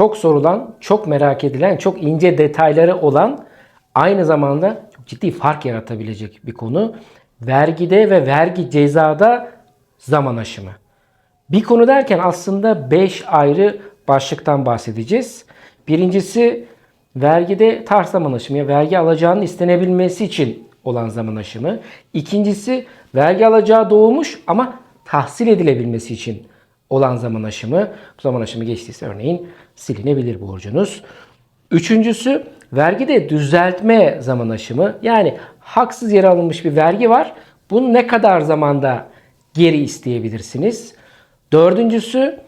çok sorulan, çok merak edilen, çok ince detayları olan aynı zamanda çok ciddi fark yaratabilecek bir konu. Vergide ve vergi cezada zaman aşımı. Bir konu derken aslında 5 ayrı başlıktan bahsedeceğiz. Birincisi vergide tarz zaman aşımı, ya vergi alacağının istenebilmesi için olan zaman aşımı. İkincisi vergi alacağı doğmuş ama tahsil edilebilmesi için olan zaman aşımı. Bu zaman aşımı geçtiyse örneğin silinebilir borcunuz. Üçüncüsü vergide düzeltme zaman aşımı. Yani haksız yere alınmış bir vergi var. Bunu ne kadar zamanda geri isteyebilirsiniz? Dördüncüsü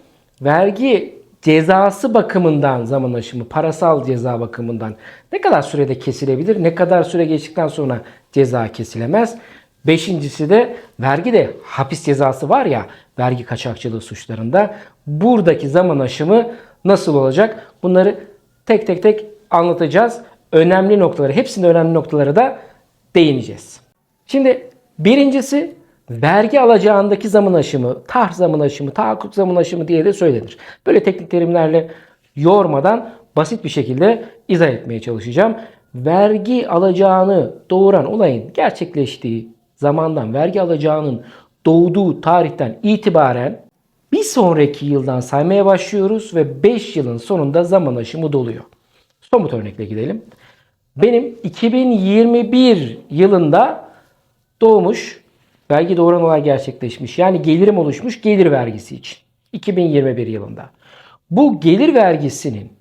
vergi cezası bakımından zaman aşımı, parasal ceza bakımından ne kadar sürede kesilebilir, ne kadar süre geçtikten sonra ceza kesilemez. Beşincisi de vergi de hapis cezası var ya vergi kaçakçılığı suçlarında. Buradaki zaman aşımı nasıl olacak? Bunları tek tek tek anlatacağız. Önemli noktaları, hepsinin önemli noktaları da değineceğiz. Şimdi birincisi vergi alacağındaki zaman aşımı, tarh zaman aşımı, tahakkuk zaman aşımı diye de söylenir. Böyle teknik terimlerle yormadan basit bir şekilde izah etmeye çalışacağım. Vergi alacağını doğuran olayın gerçekleştiği zamandan vergi alacağının doğduğu tarihten itibaren bir sonraki yıldan saymaya başlıyoruz ve 5 yılın sonunda zaman aşımı doluyor. Somut örnekle gidelim. Benim 2021 yılında doğmuş, vergi doğuran olay gerçekleşmiş. Yani gelirim oluşmuş gelir vergisi için. 2021 yılında. Bu gelir vergisinin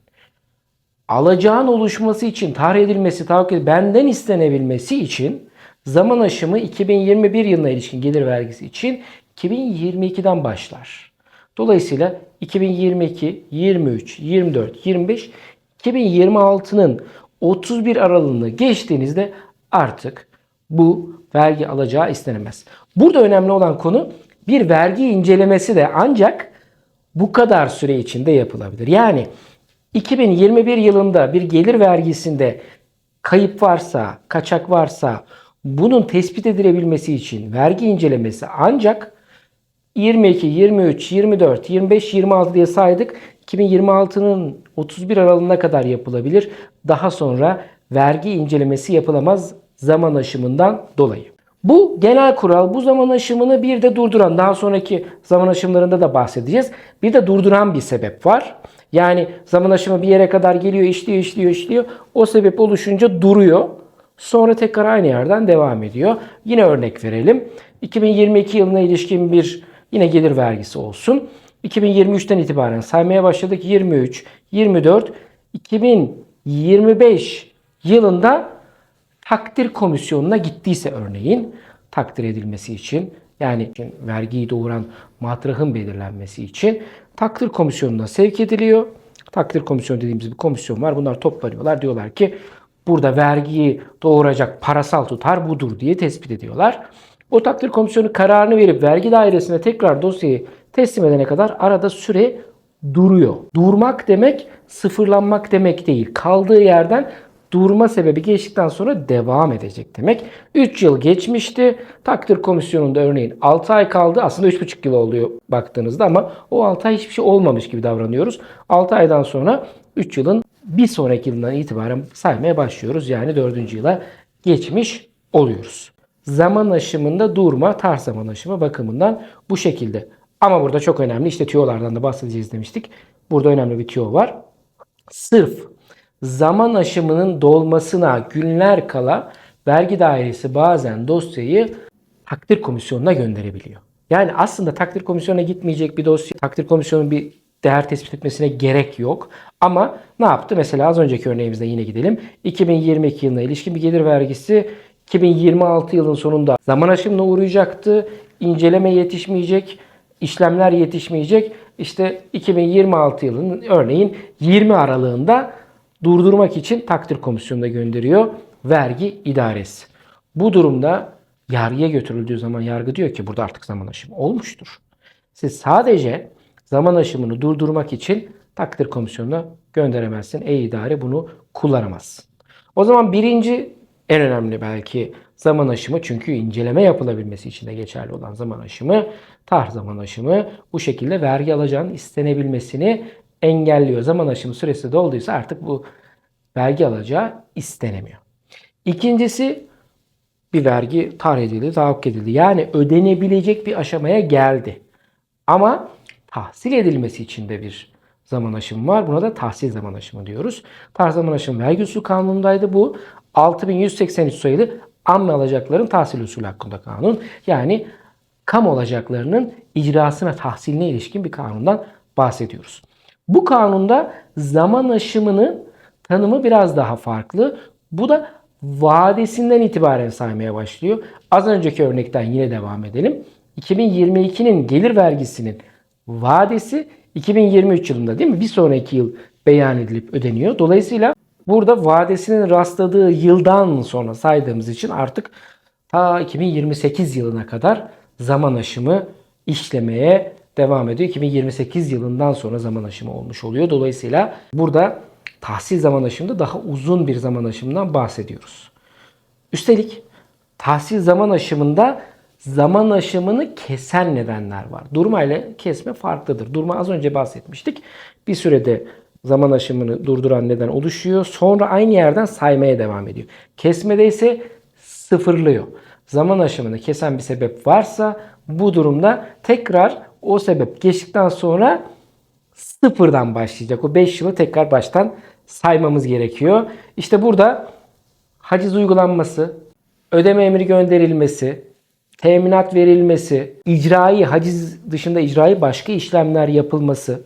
alacağın oluşması için, tarih edilmesi, tahakkuk benden istenebilmesi için zaman aşımı 2021 yılına ilişkin gelir vergisi için 2022'den başlar. Dolayısıyla 2022, 23, 24, 25, 2026'nın 31 aralığını geçtiğinizde artık bu vergi alacağı istenemez. Burada önemli olan konu bir vergi incelemesi de ancak bu kadar süre içinde yapılabilir. Yani 2021 yılında bir gelir vergisinde kayıp varsa, kaçak varsa bunun tespit edilebilmesi için vergi incelemesi ancak 22, 23, 24, 25, 26 diye saydık. 2026'nın 31 aralığına kadar yapılabilir. Daha sonra vergi incelemesi yapılamaz zaman aşımından dolayı. Bu genel kural bu zaman aşımını bir de durduran daha sonraki zaman aşımlarında da bahsedeceğiz. Bir de durduran bir sebep var. Yani zaman aşımı bir yere kadar geliyor, işliyor, işliyor, işliyor. O sebep oluşunca duruyor. Sonra tekrar aynı yerden devam ediyor. Yine örnek verelim. 2022 yılına ilişkin bir yine gelir vergisi olsun. 2023'ten itibaren saymaya başladık. 23, 24, 2025 yılında takdir komisyonuna gittiyse örneğin takdir edilmesi için yani vergiyi doğuran matrahın belirlenmesi için takdir komisyonuna sevk ediliyor. Takdir komisyonu dediğimiz bir komisyon var. Bunlar toplanıyorlar. Diyorlar ki burada vergiyi doğuracak parasal tutar budur diye tespit ediyorlar. O takdir komisyonu kararını verip vergi dairesine tekrar dosyayı teslim edene kadar arada süre duruyor. Durmak demek sıfırlanmak demek değil. Kaldığı yerden durma sebebi geçtikten sonra devam edecek demek. 3 yıl geçmişti. Takdir komisyonunda örneğin 6 ay kaldı. Aslında 3,5 yıl oluyor baktığınızda ama o 6 ay hiçbir şey olmamış gibi davranıyoruz. 6 aydan sonra 3 yılın bir sonraki yılından itibaren saymaya başlıyoruz. Yani 4. yıla geçmiş oluyoruz. Zaman aşımında durma, tarz zaman aşımı bakımından bu şekilde. Ama burada çok önemli işte tüyolardan da bahsedeceğiz demiştik. Burada önemli bir tüyo var. Sırf zaman aşımının dolmasına günler kala vergi dairesi bazen dosyayı takdir komisyonuna gönderebiliyor. Yani aslında takdir komisyonuna gitmeyecek bir dosya, takdir komisyonunun bir değer tespit etmesine gerek yok. Ama ne yaptı? Mesela az önceki örneğimizde yine gidelim. 2022 yılına ilişkin bir gelir vergisi 2026 yılın sonunda zaman aşımına uğrayacaktı. İnceleme yetişmeyecek, işlemler yetişmeyecek. İşte 2026 yılının örneğin 20 aralığında durdurmak için takdir komisyonuna gönderiyor vergi idaresi. Bu durumda yargıya götürüldüğü zaman yargı diyor ki burada artık zaman aşımı olmuştur. Siz sadece zaman aşımını durdurmak için takdir komisyonuna gönderemezsin. Ey idare bunu kullanamazsın. O zaman birinci en önemli belki zaman aşımı çünkü inceleme yapılabilmesi için de geçerli olan zaman aşımı, tarh zaman aşımı bu şekilde vergi alacağın istenebilmesini engelliyor. Zaman aşımı süresi dolduysa artık bu vergi alacağı istenemiyor. İkincisi bir vergi tarih edildi, tahakkuk edildi. Yani ödenebilecek bir aşamaya geldi. Ama tahsil edilmesi için de bir zaman aşımı var. Buna da tahsil zaman aşımı diyoruz. Tahsil zaman aşımı vergi usulü kanunundaydı. Bu 6183 sayılı amme alacakların tahsil usulü hakkında kanun. Yani kamu alacaklarının icrasına, tahsiline ilişkin bir kanundan bahsediyoruz. Bu kanunda zaman aşımının tanımı biraz daha farklı. Bu da vadesinden itibaren saymaya başlıyor. Az önceki örnekten yine devam edelim. 2022'nin gelir vergisinin vadesi 2023 yılında değil mi? Bir sonraki yıl beyan edilip ödeniyor. Dolayısıyla burada vadesinin rastladığı yıldan sonra saydığımız için artık ta 2028 yılına kadar zaman aşımı işlemeye devam ediyor. 2028 yılından sonra zaman aşımı olmuş oluyor. Dolayısıyla burada tahsil zaman aşımında daha uzun bir zaman aşımından bahsediyoruz. Üstelik tahsil zaman aşımında zaman aşımını kesen nedenler var. Durma ile kesme farklıdır. Durma az önce bahsetmiştik. Bir sürede zaman aşımını durduran neden oluşuyor. Sonra aynı yerden saymaya devam ediyor. Kesmede ise sıfırlıyor. Zaman aşımını kesen bir sebep varsa bu durumda tekrar o sebep geçtikten sonra sıfırdan başlayacak. O 5 yılı tekrar baştan saymamız gerekiyor. İşte burada haciz uygulanması, ödeme emri gönderilmesi, teminat verilmesi, icraî haciz dışında icraî başka işlemler yapılması,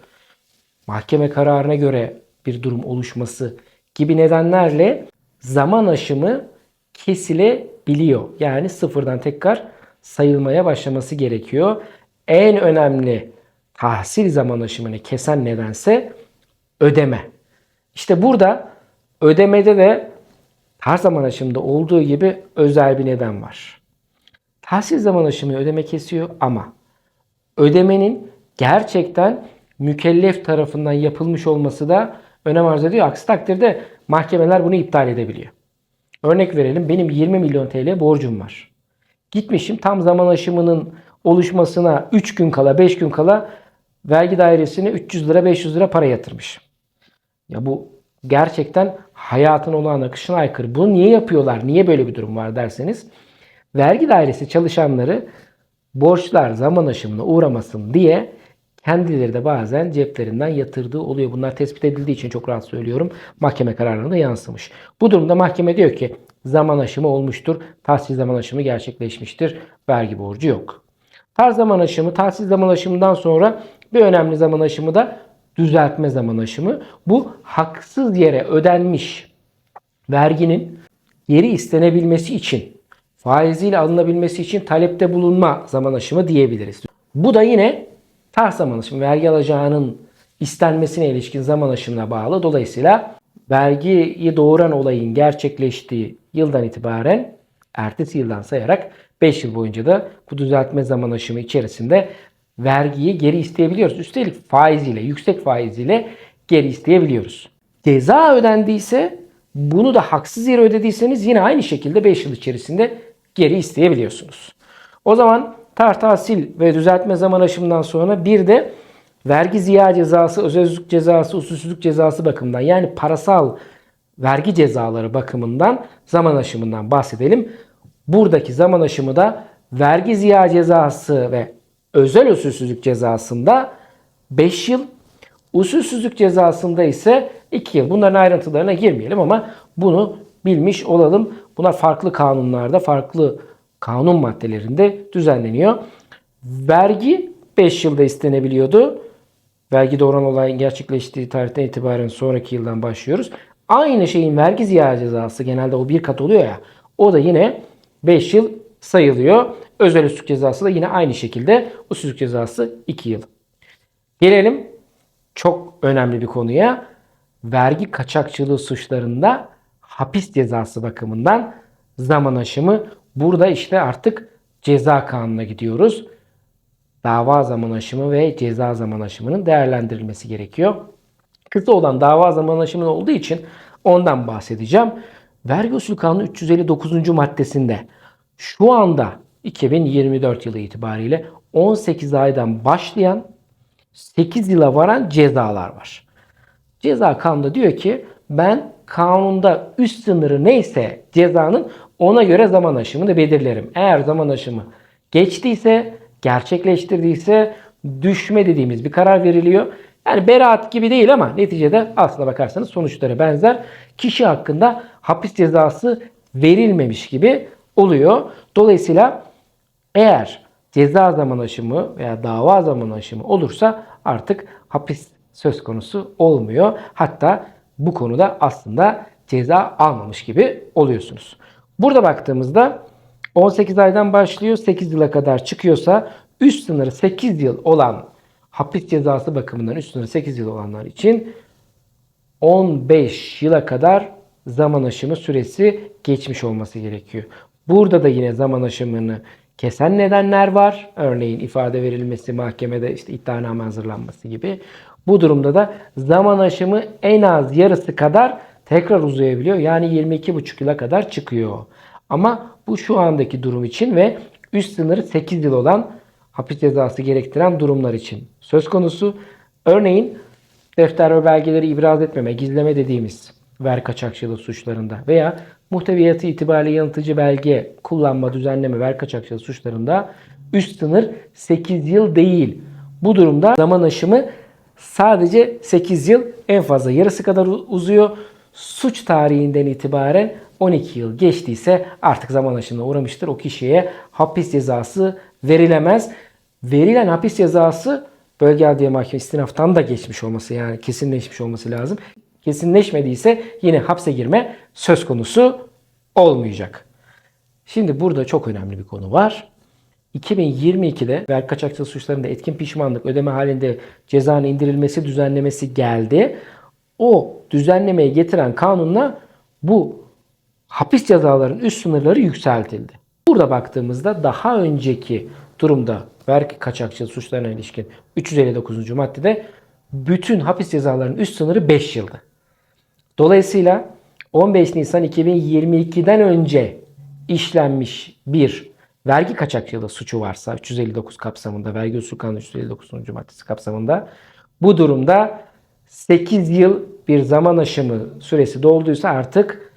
mahkeme kararına göre bir durum oluşması gibi nedenlerle zaman aşımı kesilebiliyor. Yani sıfırdan tekrar sayılmaya başlaması gerekiyor. En önemli tahsil zaman aşımını kesen nedense ödeme. İşte burada ödemede de her zaman aşımında olduğu gibi özel bir neden var. Tahsil zaman aşımı ödeme kesiyor ama ödemenin gerçekten mükellef tarafından yapılmış olması da önem arz ediyor. Aksi takdirde mahkemeler bunu iptal edebiliyor. Örnek verelim benim 20 milyon TL borcum var. Gitmişim tam zaman aşımının oluşmasına 3 gün kala 5 gün kala vergi dairesine 300 lira 500 lira para yatırmışım. Ya bu gerçekten hayatın olağan akışına aykırı. Bunu niye yapıyorlar? Niye böyle bir durum var derseniz vergi dairesi çalışanları borçlar zaman aşımına uğramasın diye kendileri de bazen ceplerinden yatırdığı oluyor. Bunlar tespit edildiği için çok rahat söylüyorum. Mahkeme kararlarına yansımış. Bu durumda mahkeme diyor ki zaman aşımı olmuştur. Tahsil zaman aşımı gerçekleşmiştir. Vergi borcu yok. Tarz zaman aşımı, tahsil zaman aşımından sonra bir önemli zaman aşımı da düzeltme zaman aşımı. Bu haksız yere ödenmiş verginin geri istenebilmesi için, faiziyle alınabilmesi için talepte bulunma zaman aşımı diyebiliriz. Bu da yine tarz zaman aşımı, vergi alacağının istenmesine ilişkin zaman aşımına bağlı. Dolayısıyla vergiyi doğuran olayın gerçekleştiği yıldan itibaren ertesi yıldan sayarak 5 yıl boyunca da bu düzeltme zaman aşımı içerisinde vergiyi geri isteyebiliyoruz. Üstelik faiziyle, yüksek faiziyle geri isteyebiliyoruz. Ceza ödendiyse bunu da haksız yere ödediyseniz yine aynı şekilde 5 yıl içerisinde geri isteyebiliyorsunuz. O zaman tartasil ve düzeltme zaman aşımından sonra bir de vergi ziya cezası, özelsüzlük cezası, usulsüzlük cezası bakımından yani parasal vergi cezaları bakımından zaman aşımından bahsedelim. Buradaki zaman aşımı da vergi ziya cezası ve özel usulsüzlük cezasında 5 yıl, usulsüzlük cezasında ise 2 yıl. Bunların ayrıntılarına girmeyelim ama bunu bilmiş olalım. Bunlar farklı kanunlarda, farklı kanun maddelerinde düzenleniyor. Vergi 5 yılda istenebiliyordu. Vergi doğuran olayın gerçekleştiği tarihten itibaren sonraki yıldan başlıyoruz. Aynı şeyin vergi ziyaret cezası genelde o bir kat oluyor ya. O da yine 5 yıl sayılıyor. Özel üstlük cezası da yine aynı şekilde usulsüzlük cezası 2 yıl. Gelelim çok önemli bir konuya. Vergi kaçakçılığı suçlarında hapis cezası bakımından zaman aşımı. Burada işte artık ceza kanununa gidiyoruz. Dava zaman aşımı ve ceza zaman aşımının değerlendirilmesi gerekiyor. Kısa olan dava zaman aşımı olduğu için ondan bahsedeceğim. Vergi usulü kanunu 359. maddesinde şu anda 2024 yılı itibariyle 18 aydan başlayan 8 yıla varan cezalar var. Ceza kanunda diyor ki ben kanunda üst sınırı neyse cezanın ona göre zaman aşımını belirlerim. Eğer zaman aşımı geçtiyse, gerçekleştirdiyse düşme dediğimiz bir karar veriliyor. Yani beraat gibi değil ama neticede aslına bakarsanız sonuçlara benzer. Kişi hakkında hapis cezası verilmemiş gibi oluyor. Dolayısıyla eğer ceza zaman aşımı veya dava zaman aşımı olursa artık hapis söz konusu olmuyor. Hatta bu konuda aslında ceza almamış gibi oluyorsunuz. Burada baktığımızda 18 aydan başlıyor 8 yıla kadar çıkıyorsa üst sınırı 8 yıl olan hapis cezası bakımından üst sınırı 8 yıl olanlar için 15 yıla kadar zaman aşımı süresi geçmiş olması gerekiyor. Burada da yine zaman aşımını kesen nedenler var. Örneğin ifade verilmesi, mahkemede işte iddianame hazırlanması gibi. Bu durumda da zaman aşımı en az yarısı kadar tekrar uzayabiliyor. Yani 22,5 yıla kadar çıkıyor. Ama bu şu andaki durum için ve üst sınırı 8 yıl olan hapis cezası gerektiren durumlar için söz konusu. Örneğin defter ve belgeleri ibraz etmeme, gizleme dediğimiz ver kaçakçılığı suçlarında veya muhteviyatı itibariyle yanıltıcı belge kullanma, düzenleme, ver kaçakçılığı suçlarında üst sınır 8 yıl değil. Bu durumda zaman aşımı sadece 8 yıl en fazla yarısı kadar uzuyor. Suç tarihinden itibaren 12 yıl geçtiyse artık zaman aşımına uğramıştır. O kişiye hapis cezası verilemez. Verilen hapis cezası bölge adliye mahkeme istinaftan da geçmiş olması yani kesinleşmiş olması lazım. Kesinleşmediyse yine hapse girme söz konusu olmayacak. Şimdi burada çok önemli bir konu var. 2022'de vergi kaçakçılığı suçlarında etkin pişmanlık ödeme halinde cezanın indirilmesi düzenlemesi geldi. O düzenlemeyi getiren kanunla bu hapis cezalarının üst sınırları yükseltildi. Burada baktığımızda daha önceki durumda vergi kaçakçılığı suçlarına ilişkin 359. maddede bütün hapis cezalarının üst sınırı 5 yıldı. Dolayısıyla 15 Nisan 2022'den önce işlenmiş bir vergi kaçakçılığı suçu varsa 359 kapsamında vergi usul kanunu 359. maddesi kapsamında bu durumda 8 yıl bir zaman aşımı süresi dolduysa artık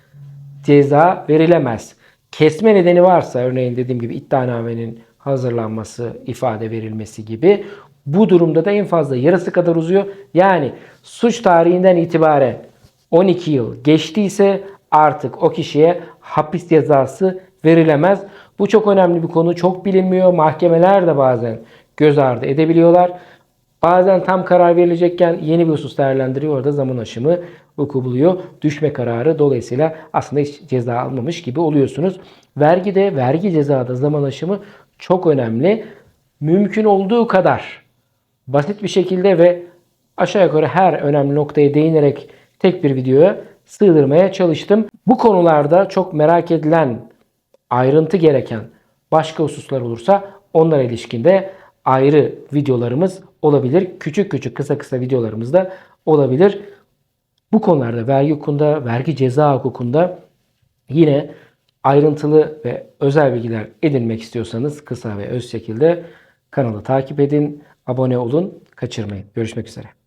ceza verilemez. Kesme nedeni varsa örneğin dediğim gibi iddianamenin hazırlanması, ifade verilmesi gibi bu durumda da en fazla yarısı kadar uzuyor. Yani suç tarihinden itibaren 12 yıl geçtiyse artık o kişiye hapis cezası verilemez. Bu çok önemli bir konu. Çok bilinmiyor. Mahkemeler de bazen göz ardı edebiliyorlar. Bazen tam karar verilecekken yeni bir husus değerlendiriyor. Orada zaman aşımı vuku buluyor. Düşme kararı dolayısıyla aslında hiç ceza almamış gibi oluyorsunuz. Vergide, vergi cezada zaman aşımı çok önemli. Mümkün olduğu kadar basit bir şekilde ve aşağı yukarı her önemli noktaya değinerek tek bir videoya sığdırmaya çalıştım. Bu konularda çok merak edilen, ayrıntı gereken başka hususlar olursa onlara ilişkinde ayrı videolarımız olabilir. Küçük küçük kısa kısa videolarımız da olabilir. Bu konularda vergi hukukunda, vergi ceza hukukunda yine ayrıntılı ve özel bilgiler edinmek istiyorsanız kısa ve öz şekilde kanalı takip edin, abone olun, kaçırmayın. Görüşmek üzere.